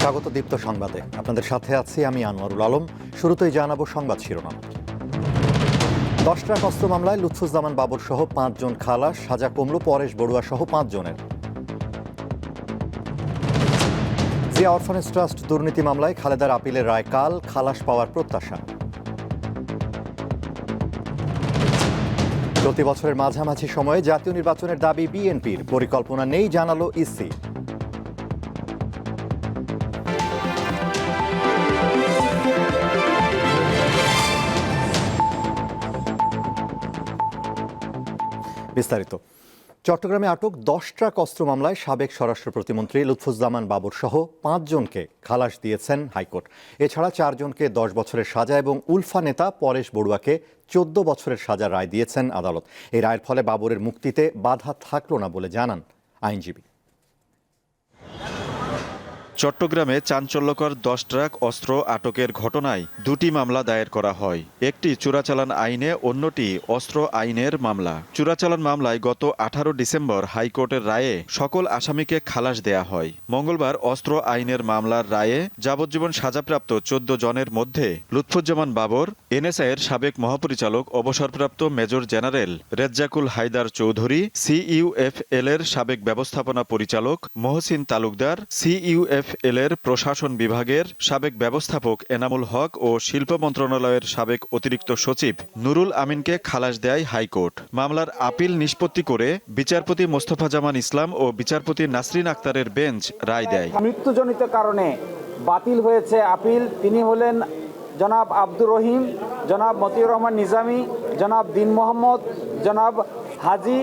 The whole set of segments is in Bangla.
স্বাগত দীপ্ত সংবাদে। আপনাদের সাথে আছি আমি আনোয়ারুল আলম। শুরুতেই জানাব সংবাদ শিরোনাম। দশ ট্রাক অস্ত্র মামলায় লুৎফুজ্জামান বাবর সহ পাঁচজন খালাস, সাজা কমল পরেশ বড়ুয়া সহ পাঁচজনের। জিয়া অরফানেজ ট্রাস্ট দুর্নীতি মামলায় খালেদার আপিলের রায় কাল, খালাস পাওয়ার প্রত্যাশা। প্রতি বছরের মাঝামাঝি সময়ে জাতীয় নির্বাচনের দাবি বিএনপির, পরিকল্পনা নেই জানালো ইসি। বিস্তারিত। চট্টগ্রামে আটক দশ ট্রাক অস্ত্র মামলায় সাবেক স্বরাষ্ট্র প্রতিমন্ত্রী লুৎফুজ্জামান বাবর সহ পাঁচজনকে খালাস দিয়েছেন হাইকোর্ট। এছাড়া চারজনকে দশ বছরের সাজা এবং উলফা নেতা পরেশ বড়ুয়াকে চোদ্দ বছরের সাজা রায় দিয়েছেন আদালত। এই রায়ের ফলে বাবরের মুক্তিতে বাধা থাকল না বলে জানান আইনজীবী। চট্টগ্রামে চাঞ্চল্যকর দশ ট্রাক অস্ত্র আটকের ঘটনায় দুটি মামলা দায়ের করা হয়। একটি চোরাচালান আইনে, অন্যটি অস্ত্র আইনের মামলা। চোরাচালান মামলায় গত আঠারো ডিসেম্বর হাইকোর্টের রায়ে সকল আসামিকে খালাস দেয়া হয়। মঙ্গলবার অস্ত্র আইনের মামলার রায়ে যাবজ্জীবন সাজাপ্রাপ্ত চোদ্দ জনের মধ্যে লুৎফুজ্জামান বাবর, এনএসআইয়ের সাবেক মহাপরিচালক, অবসরপ্রাপ্ত major general Rezzakul Haider Chowdhury, CUFL এর সাবেক ব্যবস্থাপনা পরিচালক, মহসিন তালুকদার সিইউএফএল এর প্রশাসন বিভাগের সাবেক ব্যবস্থাপক এনামুল হক ও শিল্প মন্ত্রণালয়ের সাবেক অতিরিক্ত সচিব নুরুল আমিনকে খালাস দেয় হাইকোর্ট। মামলার আপিল নিষ্পত্তি করে বিচারপতি মোস্তফা জামান ইসলাম ও বিচারপতি নাসরিন আক্তারের বেঞ্চ রায় দেয়। মৃত্যুজনিত কারণে বাতিল হয়েছে আপিল। তিনি হলেন জনাব আব্দুর রহিম, জনাব মতিউর রহমান নিজামী, জনাব দিন মোহাম্মদ, জনাব হাজি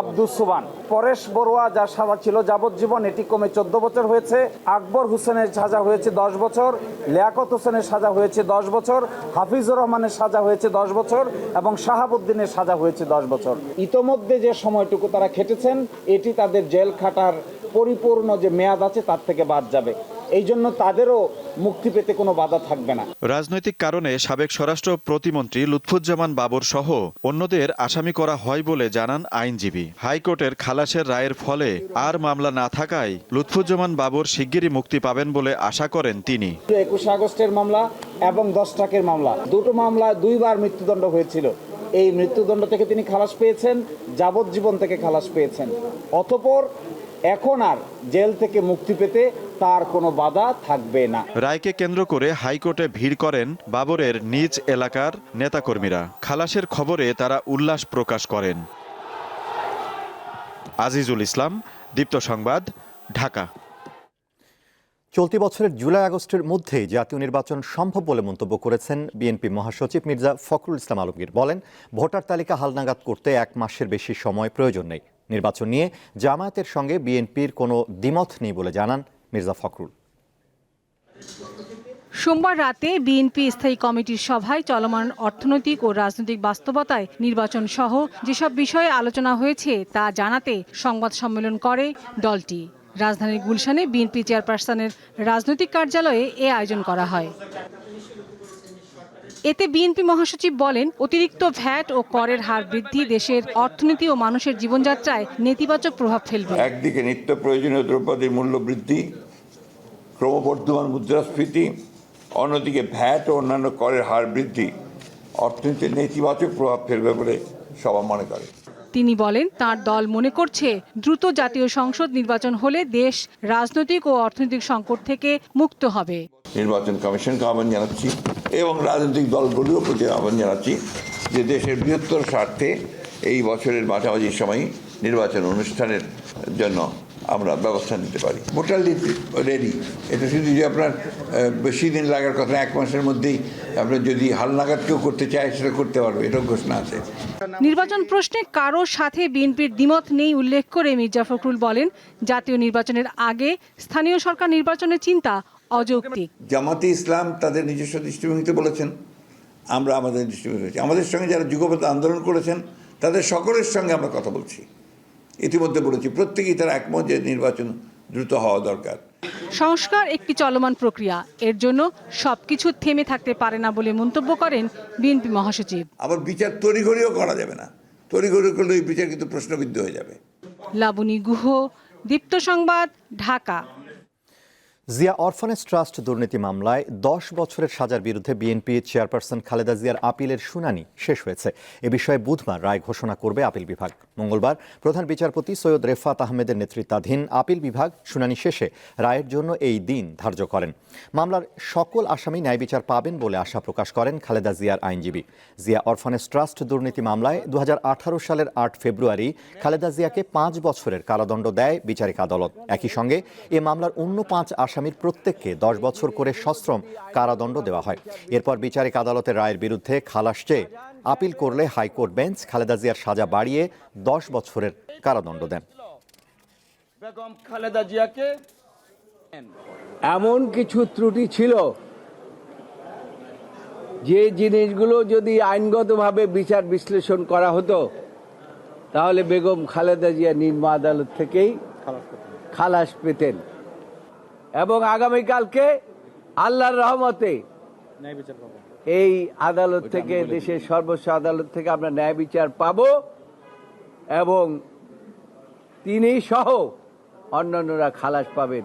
আব্দুস সুবান। পরেশ বড়ুয়া যার সাজা ছিল যাবজ্জীবন, এটি কমে চোদ্দ বছর হয়েছে। আকবর হোসেনের সাজা হয়েছে দশ বছর, লিয়াকত হোসেনের সাজা হয়েছে দশ বছর, হাফিজুর রহমানের সাজা হয়েছে দশ বছর এবং শাহাবুদ্দিনের সাজা হয়েছে দশ বছর। ইতোমধ্যে যে সময়টুকু তারা খেটেছেন, এটি তাদের জেল খাটার পরিপূর্ণ যে মেয়াদ আছে, তার থেকে বাদ যাবে। এই জন্য তাদেরও মুক্তি পেতে কোনো বাধা থাকবে না। রাজনৈতিক কারণে সাবেক স্বরাষ্ট্র প্রতিমন্ত্রী লুৎফুজ্জামান বাবর সহ অন্যদের আসামি করা হয় বলে জানান আইনজীবী। হাইকোর্টের খালাসের রায়ের ফলে আর মামলা না থাকায় লুৎফুজ্জামান বাবর শিগগিরই মুক্তি পাবেন বলে আশা করেন তিনি। একুশে আগস্টের মামলা এবং দশ টাকের মামলা দুটো মামলা দুইবার মৃত্যুদণ্ড হয়েছিল। এই মৃত্যুদণ্ড থেকে তিনি খালাস পেয়েছেন যাবজ্জীবন থেকে খালাস পেয়েছেন। অতপর এখন আর জেল থেকে মুক্তি পেতে তার কোনো বাধা থাকবে না। রায়কে কেন্দ্র করে হাইকোর্টে ভিড় করেন বাবরের নিজ এলাকার নেতাকর্মীরা। খালাসের খবরে তারা উল্লাস প্রকাশ করেন। আজিজুল ইসলাম দীপ্ত সংবাদ ঢাকা। চলতি বছরের জুলাই আগস্টের মধ্যেই জাতীয় নির্বাচন সম্ভব বলে মন্তব্য করেছেন বিএনপি মহাসচিব মির্জা ফখরুল ইসলাম আলমগীর। বলেন ভোটার তালিকা হালনাগাদ করতে এক মাসের বেশি সময় প্রয়োজন নেই। নির্বাচন নিয়ে জামায়াতের সঙ্গে বিএনপির কোনো দ্বিমত নেই বলে জানান মির্জা ফখরুল। সোমবার রাতে বিএনপি স্থায়ী কমিটির সভায় চলমান অর্থনৈতিক ও রাজনৈতিক বাস্তবতায় নির্বাচন সহ যেসব বিষয়ে আলোচনা হয়েছে তা জানাতে সংবাদ সম্মেলন করে দলটি। রাজধানীর গুলশানে বিএনপি চেয়ারপারসনের রাজনৈতিক কার্যালয়ে এ আয়োজন করা হয়। এতে বিএনপি মহাসচিব বলেন, অতিরিক্ত ভ্যাট ও করের হার বৃদ্ধি দেশের অর্থনীতি ও মানুষের জীবনযাত্রায় নেতিবাচক প্রভাব ফেলবে। একদিকে নিত্য প্রয়োজনীয় দ্রব্যাদির মূল্য বৃদ্ধি, ক্রমবর্ধমান মুদ্রাস্ফীতি, অন্যদিকে ভ্যাট ও অন্যান্য করের হার বৃদ্ধি অর্থনীতির নেতিবাচক প্রভাব ফেলবে বলে সবাই মনে করে। তিনি বলেন, তার দল মনে করছে দ্রুত জাতীয় সংসদ নির্বাচন হলে দেশ রাজনৈতিক ও অর্থনৈতিক সংকট থেকে মুক্ত হবে। নির্বাচন কমিশনকে আহ্বান জানাচ্ছি এবং রাজনৈতিক দলগুলির প্রতি আহ্বান জানাচ্ছি যে দেশের বৃহত্তর স্বার্থে এই বছরের মাঝামাঝি সময় নির্বাচন অনুষ্ঠানের জন্য আমরা ব্যবস্থা নিতে পারি। ভোটার রেডি এটা শুধু যে আপনার বেশি দিন লাগার কথা এক মাসের মধ্যেই আপনার যদি হালনাগাদ কেউ করতে চায় সেটা করতে পারবে। এটাও ঘোষণা আছে। নির্বাচন প্রশ্নে কারোর সাথে বিএনপির দ্বিমত নেই উল্লেখ করে মির্জা ফখরুল বলেন জাতীয় নির্বাচনের আগে স্থানীয় সরকার নির্বাচনের চিন্তা অযৌক্তিক। জামাতে ইসলাম তাদের নিজস্ব দৃষ্টিভঙ্গিতে বলেছেন। আমরা আমাদের দৃষ্টিভঙ্গি আমাদের সঙ্গে যারা যুগপথ আন্দোলন করেছেন তাদের সকলের সঙ্গে আমরা কথা বলছি। ইতিমধ্যে বলেছি প্রত্যেকেই তারা একমত যে নির্বাচন দ্রুত হওয়া দরকার। সংস্কার একটি চলমান প্রক্রিয়া। এর জন্য সবকিছু থেমে থাকতে পারে না বলে মন্তব্য করেন বিএনপি মহাসচিব। আবার বিচার তড়িঘড়িও করা যাবে না। তড়িঘড়ি করলে ওই বিচার কিন্তু প্রশ্নবিদ্ধ হয়ে যাবে। লাবণী গুহ দীপ্ত সংবাদ ঢাকা। জিয়া অরফানেজ ট্রাস্ট দুর্নীতি মামলায় দশ বছরের সাজার বিরুদ্ধে বিএনপি চেয়ারপারসন খালেদা জিয়ার আপিলের শুনানি শেষ হয়েছে। এ বিষয়ে বুধবার রায় ঘোষণা করবে আপিল বিভাগ। মঙ্গলবার প্রধান বিচারপতি সৈয়দ রেফাত আহমেদের নেতৃত্বাধীন আপিল বিভাগ শুনানি শেষে রায়ের জন্য এই দিন ধার্য করেন। মামলার সকল আসামি ন্যায় বিচার পাবেন বলে আশা প্রকাশ করেন খালেদা জিয়ার আইনজীবী। জিয়া অরফানেজ ট্রাস্ট দুর্নীতি মামলায় দু হাজার আঠারো সালের আট ফেব্রুয়ারি খালেদা জিয়াকে পাঁচ বছরের কারাদণ্ড দেয় বিচারিক আদালত। একই সঙ্গে এ মামলার অন্য পাঁচ আসামির প্রত্যেককে দশ বছর করে সশ্রম কারাদণ্ড দেওয়া হয়। এরপর বিচারিক আদালতের রায়ের বিরুদ্ধে খালাস চেয়ে আপিল করলে হাইকোর্ট বেঞ্চ খালেদা জিয়ার সাজা বাড়িয়ে দশ বছরের কারাদণ্ড দেন। বেগম খালেদা জিয়াকে এমন কিছু ত্রুটি ছিল যে জিনিসগুলো যদি আইনগতভাবে বিচার বিশ্লেষণ করা হতো তাহলে বেগম খালেদা জিয়া নিম্ন আদালত থেকেই খালাস পেতেন। এবং আগামীকালকে আল্লাহর রহমতে এই আদালত থেকে দেশের সর্বোচ্চ আদালত থেকে আমরা ন্যায় বিচার পাব এবং তিনি সহ অন্যান্যরা খালাস পাবেন।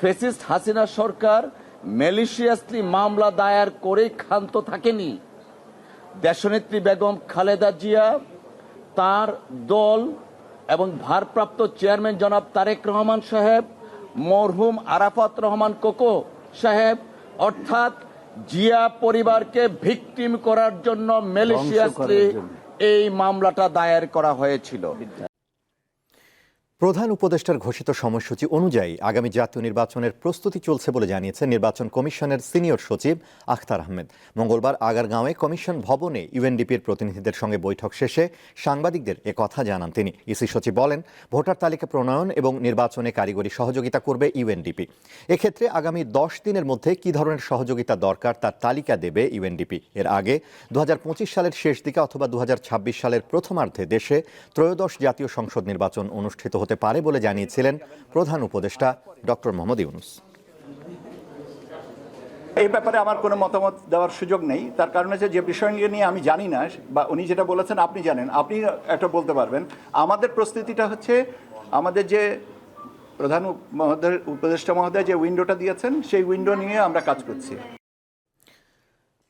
ফেসিস্ট হাসিনা সরকার ম্যালিশিয়াসলি মামলা দায়ের করে ক্ষান্ত থাকেনি। দেশনেত্রী বেগম খালেদা জিয়া তার দল এবং ভারপ্রাপ্ত চেয়ারম্যান জনাব তারেক রহমান সাহেব মরহুম আরাফাত রহমান কোকো সাহেব অর্থাৎ জিয়া পরিবারকে ভিকটিম করার জন্য ম্যালিশিয়াসলি জন্য। এই মামলাটা দায়ের করা হয়েছিল প্রধান উপদেষ্টার ঘোষিত সময়সূচি অনুযায়ী আগামী জাতীয় নির্বাচনের প্রস্তুতি চলছে বলে জানিয়েছেন নির্বাচন কমিশনের সিনিয়র সচিব আখতার আহমেদ। মঙ্গলবার আগারগাঁওয়ে কমিশন ভবনে ইউএনডিপির প্রতিনিধিদের সঙ্গে বৈঠক শেষে সাংবাদিকদের কথা জানান তিনি। ইসি সচিব বলেন, ভোটার তালিকা প্রণয়ন এবং নির্বাচনে কারিগরি সহযোগিতা করবে ইউএনডিপি। এক্ষেত্রে আগামী দশ দিনের মধ্যে কী ধরনের সহযোগিতা দরকার তার তালিকা দেবে ইউএনডিপি। এর আগে দু হাজার পঁচিশ সালের শেষ দিকে অথবা দু হাজার ছাব্বিশ সালের প্রথমার্ধে দেশে ত্রয়োদশ জাতীয় সংসদ নির্বাচন অনুষ্ঠিত হতে পারে বলে জানিয়েছিলেন প্রধান উপদেষ্টা ডক্টর মোহাম্মদ ইউনুস। এই ব্যাপারে আমার কোনো মতামত দেওয়ার সুযোগ নেই। তার কারণ হচ্ছে যে বিষয় নিয়ে আমি জানি না, বা উনি যেটা বলেছেন আপনি জানেন। আপনি একটা বলতে পারবেন, আমাদের প্রস্তুতিটা হচ্ছে আমাদের যে প্রধান উপদেষ্টা মহোদয় যে উইন্ডোটা দিয়েছেন, সেই উইন্ডো নিয়ে আমরা কাজ করছি।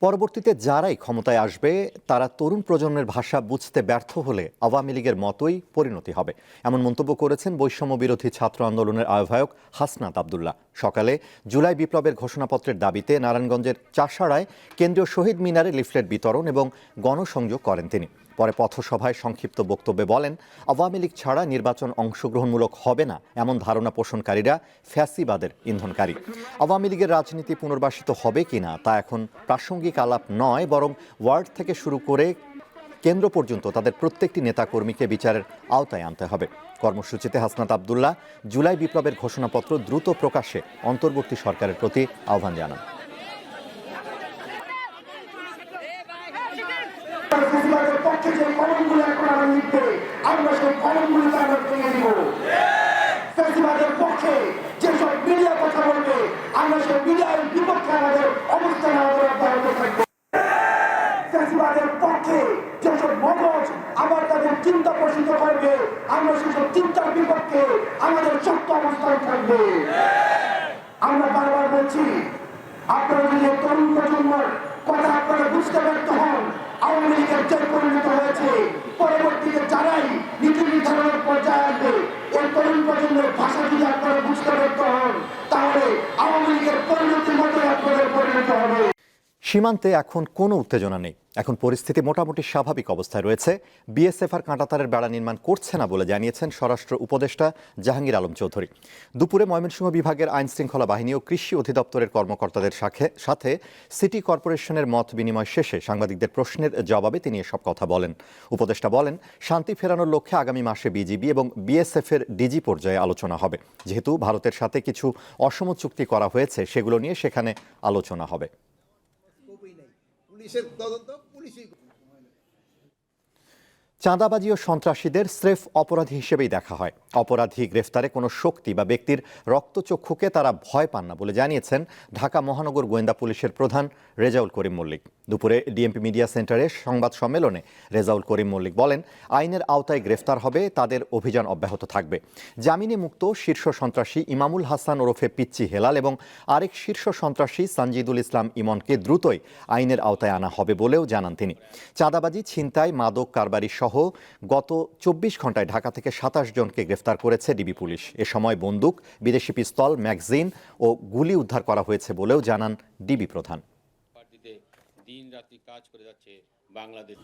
পরবর্তীতে যারাই ক্ষমতায় আসবে, তারা তরুণ প্রজন্মের ভাষা বুঝতে ব্যর্থ হলে আওয়ামী লীগের মতোই পরিণতি হবে। এমন মন্তব্য করেছেন বৈষম্য বিরোধী ছাত্র আন্দোলনের আহ্বায়ক হাসনাত আবদুল্লাহ। সকালে জুলাই বিপ্লবের ঘোষণাপত্রের দাবিতে নারায়ণগঞ্জের চাষাড়ায় কেন্দ্রীয় শহীদ মিনারে লিফলেট বিতরণ এবং গণসংযোগ করেন তিনি। পরে পথসভায় সংক্ষিপ্ত বক্তব্যে বলেন, আওয়ামী লীগ ছাড়া নির্বাচন অংশগ্রহণমূলক হবে না, এমন ধারণা পোষণকারীরা ফ্যাসিবাদের ইন্ধনকারী। আওয়ামী লীগের রাজনীতি পুনর্বাসিত হবে কিনা তা এখন প্রাসঙ্গিক আলাপ নয়, বরং ওয়ার্ড থেকে শুরু করে কেন্দ্র পর্যন্ত তাদের প্রত্যেকটি নেতাকর্মীকে বিচারের আওতায় আনতে হবে। কর্মসূচিতে হাসনাত আবদুল্লাহ জুলাই বিপ্লবের ঘোষণাপত্র দ্রুত প্রকাশে অন্তর্বর্তী সরকারের প্রতি আহ্বান জানান ফেসিবাদের পক্ষে যে কলমগুলো এখন আমরা লিখবে কলমগুলিকে আমরা ভেঙে দিব। পক্ষে যেসব মিডিয়া কথা বলবে, আমরা সেই মিডিয়ার বিপক্ষে আমাদের অবস্থান আমাদের অব্যাহত থাকবে। পক্ষে যেসব মগজ আবার তাদের চিন্তা পোষিত করবে, আমরা সেসব চিন্তার বিপক্ষে আমাদের শক্ত অবস্থান থাকবে। আমরা বারবার বলছি, আপনারা যদি তরুণ প্রজন্মের কথা আপনারা বুঝতে ব্যর্থ হন, আওয়ামী লীগের যে পরিণত হয়েছে। পরবর্তীতে যারাই পর্যায়ে আসবে ভাষা যদি আপনারা বুঝতে ব্যর্থ হন। তাহলে আওয়ামী লীগের পরিণতির আপনাদের পরিণত হবে। সীমান্তে এখন কোনো উত্তেজনা নেই। এখন পরিস্থিতি মোটামুটি স্বাভাবিক অবস্থায় রয়েছে। বিএসএফ আর কাঁটাতারের বেড়া নির্মাণ করছে না বলে জানিয়েছেন স্বরাষ্ট্র উপদেষ্টা জাহাঙ্গীর আলম চৌধুরী। দুপুরে ময়মনসিংহ বিভাগের আইন শৃঙ্খলা বাহিনী ও কৃষি অধিদপ্তরের কর্মকর্তাদের সাথে সিটি কর্পোরেশনের মত বিনিময় শেষে সাংবাদিকদের প্রশ্নের জবাবে তিনি এসব কথা বলেন। উপদেষ্টা বলেন, শান্তি ফেরানোর লক্ষ্যে আগামী মাসে বিজিবি এবং বিএসএফ এর ডিজি পর্যায়ে আলোচনা হবে। যেহেতু ভারতের সাথে কিছু অসম চুক্তি করা হয়েছে, সেগুলো নিয়ে সেখানে আলোচনা হবে। policía চাঁদাবাজি ও সন্ত্রাসীদের স্রেফ অপরাধী হিসেবেই দেখা হয়। অপরাধী গ্রেফতারে কোনো শক্তি বা ব্যক্তির রক্তচক্ষুকে তারা ভয় পান না বলে জানিয়েছেন ঢাকা মহানগর গোয়েন্দা পুলিশের প্রধান রেজাউল করিম মল্লিক। দুপুরে ডিএমপি মিডিয়া সেন্টারে সংবাদ সম্মেলনে রেজাউল করিম মল্লিক বলেন, আইনের আওতায় গ্রেফতার হবে, তাদের অভিযান অব্যাহত থাকবে। জামিনে মুক্ত শীর্ষ সন্ত্রাসী ইমামুল হাসান ওরফে পিচ্চি হেলাল এবং আরেক শীর্ষ সন্ত্রাসী সানজিদুল ইসলাম ইমনকে দ্রুতই আইনের আওতায় আনা হবে বলেও জানান তিনি। চাঁদাবাজি, ছিনতাই, মাদক কারবারি সহ গত চব্বিশ ঘন্টায় ঢাকা থেকে সাতাশ জনকে গ্রেফতার করেছে ডিবি পুলিশ। এ সময় বন্দুক বিদেশি পিস্তল ম্যাগজিন ও গুলি উদ্ধার করা হয়েছে বলেও জানান ডিবি প্রধান। পার্টিতে দিন কাজ করে যাচ্ছে বাংলাদেশ।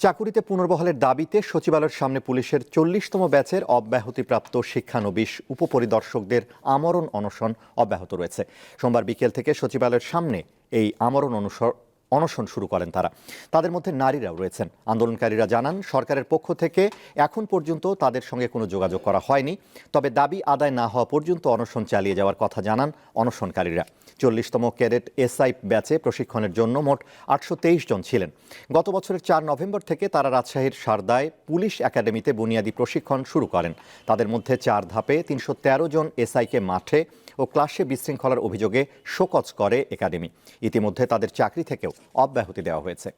চাকুরিতে পুনর্বহালের দাবিতে সচিবালয়ের সামনে পুলিশের চল্লিশতম ব্যাচের অব্যাহতিপ্রাপ্ত শিক্ষানবিশ উপপরিদর্শকদের আমরণ অনশন অব্যাহত রয়েছে। সোমবার বিকেল থেকে সচিবালয়ের সামনে এই আমরণ অনুসর অনশন শুরু করেন তারা। তাদের মধ্যে নারীরাও রয়েছেন। আন্দোলনকারীরা জানান, সরকারের পক্ষ থেকে এখন পর্যন্ত তাদের সঙ্গে কোনো যোগাযোগ করা হয়নি। তবে দাবি আদায় না হওয়া পর্যন্ত অনশন চালিয়ে যাওয়ার কথা জানান অনশনকারীরা। চল্লিশতম ক্যাডেট এসআই ব্যাচে প্রশিক্ষণের জন্য মোট আটশো তেইশ জন ছিলেন। গত বছরের চার নভেম্বর থেকে তারা রাজশাহীর সারদায় পুলিশ একাডেমিতে বুনিয়াদী প্রশিক্ষণ শুরু করেন। তাদের মধ্যে চার ধাপে তিনশো তেরো জন এসআইকে মাঠে ও ক্লাসে বিশৃঙ্খলার অভিযোগে শোকজ করে একাডেমি। ইতিমধ্যে তাদের চাকরি থেকেও অব্যাহতি দেওয়া হয়েছে।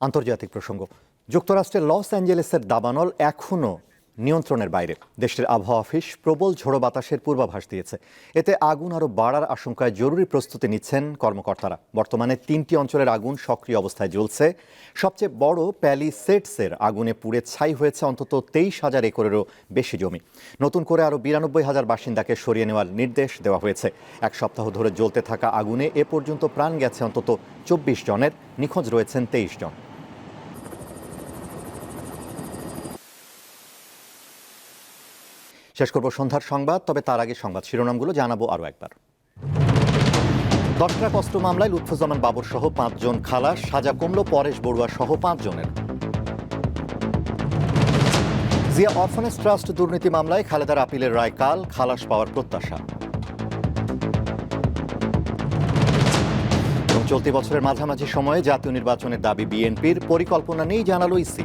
আন্তর্জাতিক প্রসঙ্গ। যুক্তরাষ্ট্রের লস অ্যাঞ্জেলেসের দাবানল এখনও নিয়ন্ত্রণের বাইরে। দেশটির আবহাওয়া অফিস প্রবল ঝোড়ো বাতাসের পূর্বাভাস দিয়েছে। এতে আগুন আরও বাড়ার আশঙ্কায় জরুরি প্রস্তুতি নিচ্ছেন কর্মকর্তারা। বর্তমানে তিনটি অঞ্চলের আগুন সক্রিয় অবস্থায় জ্বলছে। সবচেয়ে বড় প্যালিসেটসের আগুনে পুড়ে ছাই হয়েছে অন্তত তেইশ হাজার একরেরও বেশি জমি। নতুন করে আরও বিরানব্বই হাজার বাসিন্দাকে সরিয়ে নেওয়ার নির্দেশ দেওয়া হয়েছে। এক সপ্তাহ ধরে জ্বলতে থাকা আগুনে এ পর্যন্ত প্রাণ গেছে অন্তত চব্বিশ জনের। নিখোঁজ রয়েছেন তেইশ জন। শেষ করব সন্ধ্যার সংবাদ, তবে তার আগে সংবাদ শিরোনামগুলো জানাব আরও একবার। দশ ট্রাক অস্ত্র মামলায় লুৎফুজ্জামান বাবর সহ পাঁচজন খালাস, সাজা কমল পরেশ বড়ুয়া সহ পাঁচজনের। জিয়া অরফানেজ ট্রাস্ট দুর্নীতি মামলায় খালেদার আপিলের রায় কাল, খালাস পাওয়ার প্রত্যাশা। চলতি বছরের মাঝামাঝি সময়ে জাতীয় নির্বাচনের দাবি বিএনপির, পরিকল্পনা নেই জানালো ইসি।